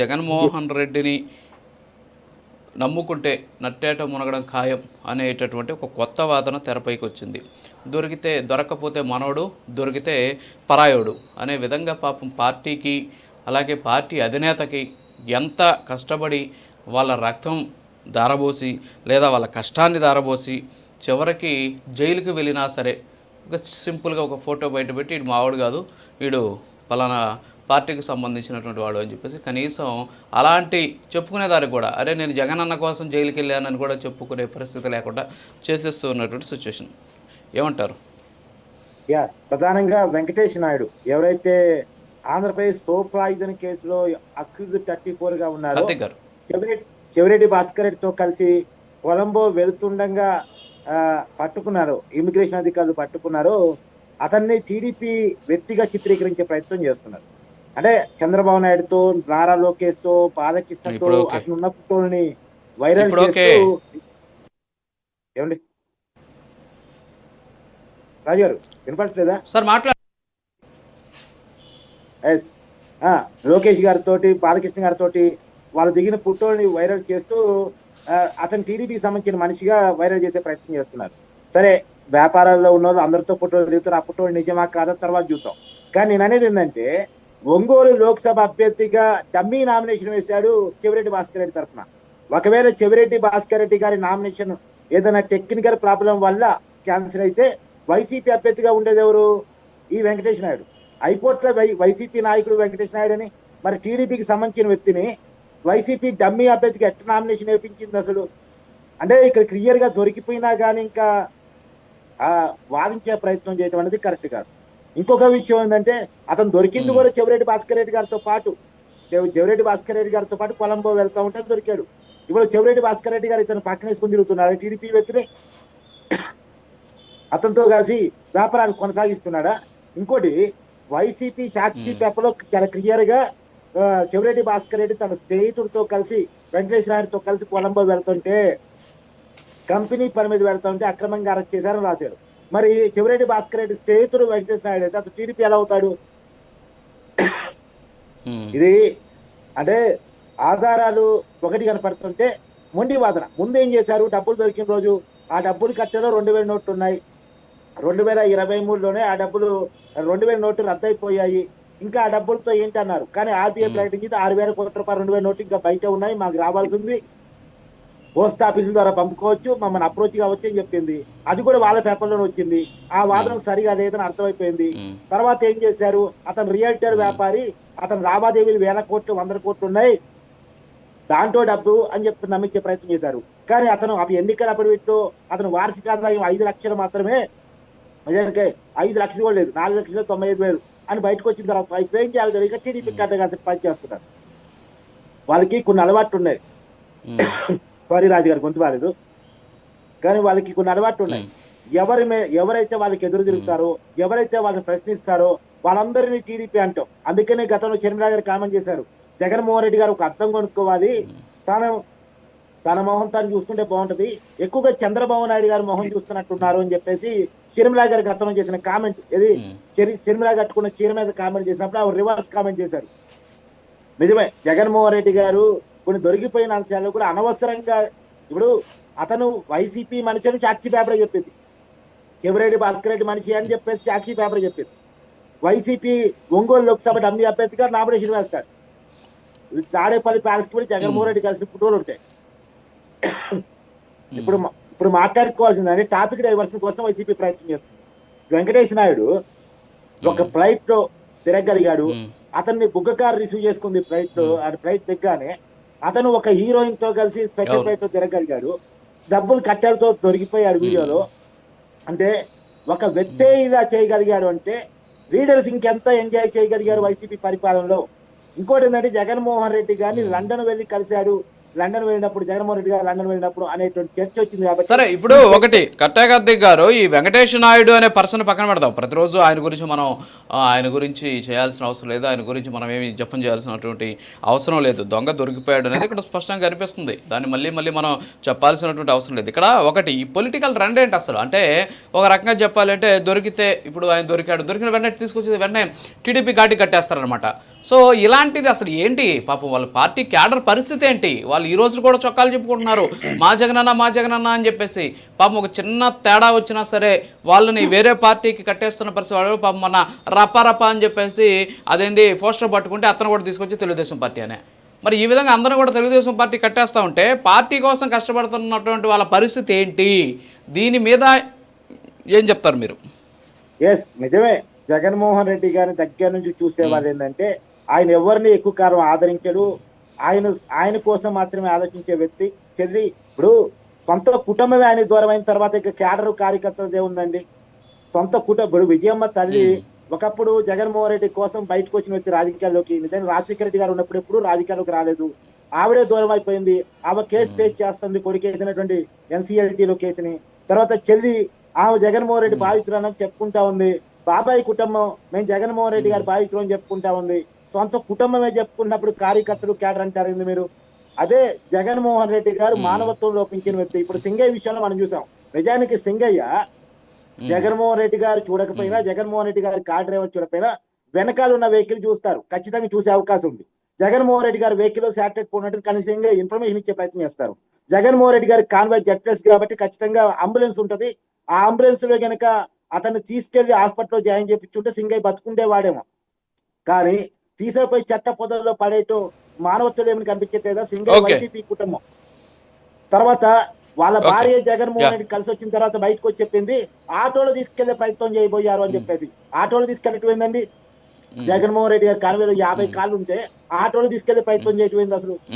జగన్మోహన్ రెడ్డిని నమ్ముకుంటే నట్టేట మునగడం ఖాయం అనేటటువంటి ఒక కొత్త వాదన తెరపైకి వచ్చింది. దొరికితే దొరకపోతే మనోడు దొరికితే పరాయోడు అనే విధంగా పాపం పార్టీకి అలాగే పార్టీ అధినేతకి ఎంత కష్టపడి వాళ్ళ రక్తం దారబోసి లేదా వాళ్ళ కష్టాన్ని దారబోసి చివరికి జైలుకి వెళ్ళినా సరే ఒక సింపుల్గా ఒక ఫోటో బయటపెట్టి వీడు మావాడు కాదు వీడు పలానా పార్టీకి సంబంధించినటువంటి వాడు అని చెప్పేసి కనీసం అలాంటి చెప్పుకునేదానికి కూడా అరే నేను జగన్ అన్న కోసం జైలుకి వెళ్ళానని కూడా చెప్పుకునే పరిస్థితి లేకుండా చేసేస్తూ ఉన్నటువంటి సిచ్యువేషన్ ఏమంటారు? యస్ ప్రధానంగా వెంకటేష్ నాయుడు ఎవరైతే ఆంధ్రప్రదేశ్ సోప్ రాయిదని కేసులో అక్యూజ్ థర్టీ ఫోర్గా ఉన్నారో చెవిరెడ్డి భాస్కర్ రెడ్డితో కలిసి కొలంబో వెళుతుండగా పట్టుకున్నారు ఇమిగ్రేషన్ అధికారులు పట్టుకున్నారు. అతన్ని టీడీపీ వ్యక్తిగా చిత్రీకరించే ప్రయత్నం చేస్తున్నారు. అంటే చంద్రబాబు నాయుడుతో నారా లోకేష్తో ఓకే. అతను ఉన్న ఫోటోని వైరల్. చేస్తూ ఏమండి? రాజు గారు వినపడట్లేదా? Sir yes. లోకేష్ గారితో బాలకృష్ణ గారితో వాళ్ళు దిగిన ఫోటోని వైరల్ చేస్తూ అతను టీడీపీకి సంబంధించిన మనిషిగా వైరల్ చేసే ప్రయత్నం చేస్తున్నారు. సరే వ్యాపారాల్లో ఉన్న వాళ్ళు అందరితో ఫోటోలు దిగుతారు ఆ ఫోటోలు నిజమా కాదో తర్వాత చూద్దాం. కానీ నేను అనేది ఏంటంటే ఒంగోలు లోక్సభ అభ్యర్థిగా డమ్మీ నామినేషన్ వేశాడు చెవిరెడ్డి భాస్కర్ రెడ్డి తరఫున. ఒకవేళ చెవిరెడ్డి భాస్కర్ రెడ్డి గారి నామినేషన్ ఏదైనా టెక్నికల్ ప్రాబ్లం వల్ల క్యాన్సిల్ అయితే వైసీపీ అభ్యర్థిగా ఉండేది ఎవరు? ఈ వెంకటేష్ నాయుడు. హైకోర్టులో వై వైసీపీ నాయకుడు వెంకటేష్ నాయుడు అని మరి టీడీపీకి సంబంధించిన వ్యక్తిని వైసీపీ డమ్మీ అభ్యర్థికి ఎట్ట నామినేషన్ వేయించింది అసలు? అంటే ఇక్కడ క్లియర్గా దొరికిపోయినా కానీ ఇంకా వాదించే ప్రయత్నం చేయడం అనేది కరెక్ట్ కాదు. ఇంకొక విషయం ఏంటంటే అతను దొరికింది కూడా చెవిరెడ్డి భాస్కర్ రెడ్డి గారితో పాటు. చెవి- చెవిరెడ్డి భాస్కర్ రెడ్డి గారితో పాటు కొలంబో వెళ్తా ఉంటే దొరికాడు. ఇప్పుడు చెవిరెడ్డి భాస్కర్ రెడ్డి గారు ఇతను పక్కన వేసుకుని తిరుగుతున్నాడు. టీడీపీ వ్యక్తిని అతనితో కలిసి వ్యాపారాన్ని కొనసాగిస్తున్నాడా? ఇంకోటి వైసీపీ సాక్షి పేపర్లో చాలా క్లియర్గా ఆ, చెవిరెడ్డి భాస్కర్ రెడ్డి తన స్నేహితుడితో కలిసి వెంకటేష్ నాయుడుతో కలిసి కొలంబో వెళ్తుంటే కంపెనీ పని మీద వెళ్తుంటే అక్రమంగా అరెస్ట్ చేశారని రాశాడు. మరి చెవిరెడ్డి భాస్కర్ రెడ్డి స్నేహితుడు వెంకటేష్ నాయుడు అయితే అతను టీడీపీ ఎలా అవుతాడు? ఉమ్. ఇది అంటే ఆధారాలు ఒకటి కనపడుతుంటే మొండి వాదన. ముందు ఏం చేశారు? డబ్బులు దొరికిన రోజు ఆ డబ్బులు కట్టలో రెండు వేల నోట్లు ఉన్నాయి. రెండు వేల ఇరవై మూడులోనే ఆ డబ్బులు రెండు వేల నోట్లు రద్దయిపోయాయి. ఇంకా ఆ డబ్బులతో ఏంటి అన్నారు కానీ ఆర్బీఐ ప్రకటించింది ఆరు వేల కోట్ల రూపాయలు రెండు వేల నోట్లు ఇంకా బయట ఉన్నాయి మాకు రావాల్సింది పోస్ట్ ఆఫీసుల ద్వారా పంపుకోవచ్చు మమ్మల్ని అప్రోచ్ కావచ్చు అని చెప్పింది. అది కూడా వాళ్ళ పేపర్లోనే వచ్చింది. ఆ వాదన సరిగా లేదని అర్థమైపోయింది. తర్వాత ఏం చేశారు? అతను రియల్టర్ వ్యాపారి అతను లావాదేవీలు వేల కోట్లు వందల కోట్లు ఉన్నాయి. దాంట్లో డబ్బు అని చెప్పి నమ్మించే ప్రయత్నం చేశారు. కానీ అతను అవి ఎన్నికల అప్పుడు అతను వార్షిక ఆదాయం ఐదు లక్షలు మాత్రమే నిజానికి ఐదు లక్షలు కూడా లేదు నాలుగు లక్షల తొంభై ఐదు వేలు అని బయటకు వచ్చిన తర్వాత ఇప్పుడు ఏం చేయాలి తెలియక టీడీపీ కార్డు పని చేస్తున్నారు వాళ్ళకి కొన్ని అలవాట్లు ఉన్నాయి. సారీ రాజు గారు గొంతు బాలేదు. కానీ వాళ్ళకి కొన్ని అలవాట్లు ఉన్నాయి. ఎవరి ఎవరైతే వాళ్ళకి ఎదురు తిరుగుతారో ఎవరైతే వాళ్ళని ప్రశ్నిస్తారో వాళ్ళందరినీ టీడీపీ అంటాం. అందుకనే గతంలో చర్మిలా గారు కామెంట్ చేశారు. జగన్మోహన్ రెడ్డి గారు ఒక అర్థం కొనుక్కోవాలి. తన తన మొహం తను చూస్తుంటే బాగుంటది. ఎక్కువగా చంద్రబాబు నాయుడు గారు మొహం చూస్తున్నట్టున్నారు అని చెప్పేసి షర్మిలా గారు గతంలో చేసిన కామెంట్. ఇది ఉమ్. షర్మిలా కట్టుకున్న చీర మీద కామెంట్ చేసినప్పుడు ఆవిడ రివర్స్ కామెంట్ చేశారు. నిజమే. జగన్మోహన్ రెడ్డి గారు కొన్ని దొరికిపోయిన అంశాలు కూడా అనవసరంగా ఇప్పుడు అతను వైసీపీ మనిషి అని సాక్షి పేపర్ చెప్పింది. చెవిరెడ్డి భాస్కర్ రెడ్డి మనిషి అని చెప్పేసి సాక్షి పేపర్ చెప్పింది. వైసీపీ ఒంగోలు లోక్సభ డమ్మీ అభ్యర్థిగా నామినేషన్ వేస్తాడు ఇది తాడేపల్లి ప్యాలెస్కి పోయి జగన్మోహన్ రెడ్డి కలిసిన ఫోటోలు ఉంటాయి. ఇప్పుడు మా- ఇప్పుడు మాట్లాడుకోవాల్సిందంటే టాపిక్ డైవర్షన్ కోసం వైసీపీ ప్రయత్నం చేస్తుంది. వెంకటేష్ నాయుడు ఒక ఫ్లైట్లో తిరగలిగాడు. ఉమ్. అతన్ని బుగ్గ కార్ రిసీవ్ చేసుకుంది ఫ్లైట్లో. ఆ ఫ్లైట్ దిగ్గానే అతను ఒక హీరోయిన్తో కలిసి లో తిరగలిగాడు. డబ్బులు కట్టెలతో దొరికిపోయాడు వీడియోలో. అంటే ఒక వ్యక్తే ఇలా చేయగలిగాడు అంటే లీడర్స్ ఇంకెంత ఎంజాయ్ చేయగలిగారు వైసీపీ పరిపాలనలో? ఇంకోటి ఏంటంటే జగన్మోహన్ రెడ్డి గారిని లండన్ వెళ్ళి కలిశాడు. లండన్ వెళ్ళినప్పుడు జగన్మోహన్ రెడ్డి గారు లండన్ వెళ్ళినప్పుడు అనేటువంటి చర్చ వచ్చింది కాబట్టి సరే ఇప్పుడు ఒకటి కట్టా గారు ఈ వెంకటేష్ నాయుడు అనే పర్సన్ పక్కన పెడదాం. ప్రతిరోజు ఆయన గురించి మనం ఆయన గురించి చేయాల్సిన అవసరం లేదు. ఆయన గురించి మనం ఏమి జపం చేయాల్సినటువంటి అవసరం లేదు. దొంగ దొరికిపోయాడు అనేది ఇక్కడ స్పష్టంగా కనిపిస్తుంది. దాన్ని మళ్ళీ మళ్ళీ మనం చెప్పాల్సినటువంటి అవసరం లేదు. ఇక్కడ ఒకటి ఈ పొలిటికల్ రండ్ ఏంటి అసలు? అంటే ఒక రకంగా చెప్పాలంటే దొరికితే ఇప్పుడు ఆయన దొరికాడు. దొరికిన వెంటనే తీసుకొచ్చేది వెంటనే టీడీపీ ఘాటి కట్టేస్తారనమాట సో ఇలాంటిది అసలు ఏంటి? పాపం వాళ్ళ పార్టీ క్యాడర్ పరిస్థితి ఏంటి? వాళ్ళు ఈ రోజు కూడా చొక్కాలు చెప్పుకుంటున్నారు. మా జగనన్న మా జగనన్న అని చెప్పేసి. పాపం ఒక చిన్న తేడా వచ్చినా సరే వాళ్ళని వేరే పార్టీకి కట్టేస్తున్న పరిస్థితి వాళ్ళు పాపం మన రప రప అని చెప్పేసి అదేంది పోస్టర్ పట్టుకుంటే అతను కూడా తీసుకొచ్చి తెలుగుదేశం పార్టీ అనే. మరి ఈ విధంగా అందరూ కూడా తెలుగుదేశం పార్టీ కట్టేస్తూ ఉంటే పార్టీ కోసం కష్టపడుతున్నటువంటి వాళ్ళ పరిస్థితి ఏంటి? దీని మీద ఏం చెప్తారు మీరు? ఎస్ నిజమే. జగన్మోహన్ రెడ్డి గారిని దగ్గర నుంచి చూసేవాళ్ళు ఏంటంటే ఆయన ఎవరిని ఎక్కువ కాలం ఆదరించడు ఆయన ఆయన కోసం మాత్రమే ఆలోచించే వ్యక్తి. చెల్లి ఇప్పుడు సొంత కుటుంబమే ఆయన దూరం అయిన తర్వాత ఇక క్యాడర్ కార్యకర్తలదే ఉందండి సొంత కుటుంబం ఇప్పుడు విజయమ్మ తల్లి ఒకప్పుడు జగన్మోహన్ రెడ్డి కోసం బయటకు వచ్చిన వ్యక్తి రాజకీయాల్లోకి నిజంగా రాజశేఖర రెడ్డి గారు ఉన్నప్పుడు ఎప్పుడు రాజకీయాల్లోకి రాలేదు. ఆవిడే దూరం అయిపోయింది. ఆమె కేసు ఫేస్ చేస్తుంది కొడుకేసినటువంటి ఎన్సీఎల్టీలో కేసుని. తర్వాత చెల్లి ఆమె జగన్మోహన్ రెడ్డి బాధితురాలని చెప్పుకుంటా ఉంది. బాబాయ్ కుటుంబం మేము జగన్మోహన్ రెడ్డి గారి బాధితులు అని చెప్పుకుంటా ఉంది. సొంత కుటుంబమే చెప్పుకున్నప్పుడు కార్యకర్తలు క్యాడర్ అంటారు మీరు? అదే జగన్మోహన్ రెడ్డి గారు మానవత్వం లోపించిన వ్యక్తి. ఇప్పుడు సింగయ్య విషయంలో మనం చూసాం. నిజానికి సింగయ్య జగన్మోహన్ రెడ్డి గారు చూడకపోయినా జగన్మోహన్ రెడ్డి గారి కార్ డ్రైవర్ చూడకపోయినా వెనకాల ఉన్న వెహికల్ చూస్తారు. ఖచ్చితంగా చూసే అవకాశం ఉంది. జగన్మోహన్ రెడ్డి గారి వెహికల్ శాటిలైట్ పోయినట్టు కనీసంగా ఇన్ఫర్మేషన్ ఇచ్చే ప్రయత్నం చేస్తారు. జగన్మోహన్ రెడ్డి గారి కాన్వాయ్ జెడ్ ప్లస్ కాబట్టి ఖచ్చితంగా అంబులెన్స్ ఉంటది. ఆ అంబులెన్స్లో గనక అతన్ని తీసుకెళ్ళి హాస్పిటల్లో జాయిన్ చేయించుంటే సింగయ్య బతుకుండే వాడేమో కానీ తీసేపోయి చట్ట పొదల్లో పడేయటం మానవత్వం ఏమని కనిపించట్లేదా Okay. వైసీపీ కుటుంబం. తర్వాత వాళ్ళ. భార్య జగన్మోహన్. రెడ్డి కలిసి వచ్చిన తర్వాత బయటకు వచ్చి చెప్పింది ఆటోలో తీసుకెళ్ళే ప్రయత్నం చేయబోయారు అని చెప్పేసి. ఆటోలో తీసుకెళ్ళటం ఏందండి జగన్మోహన్ రెడ్డి గారి కాలు మీద యాభై కాళ్ళు ఉంటే ఆటోలో తీసుకెళ్ళే ప్రయత్నం చేయటం ఏంది అసలు?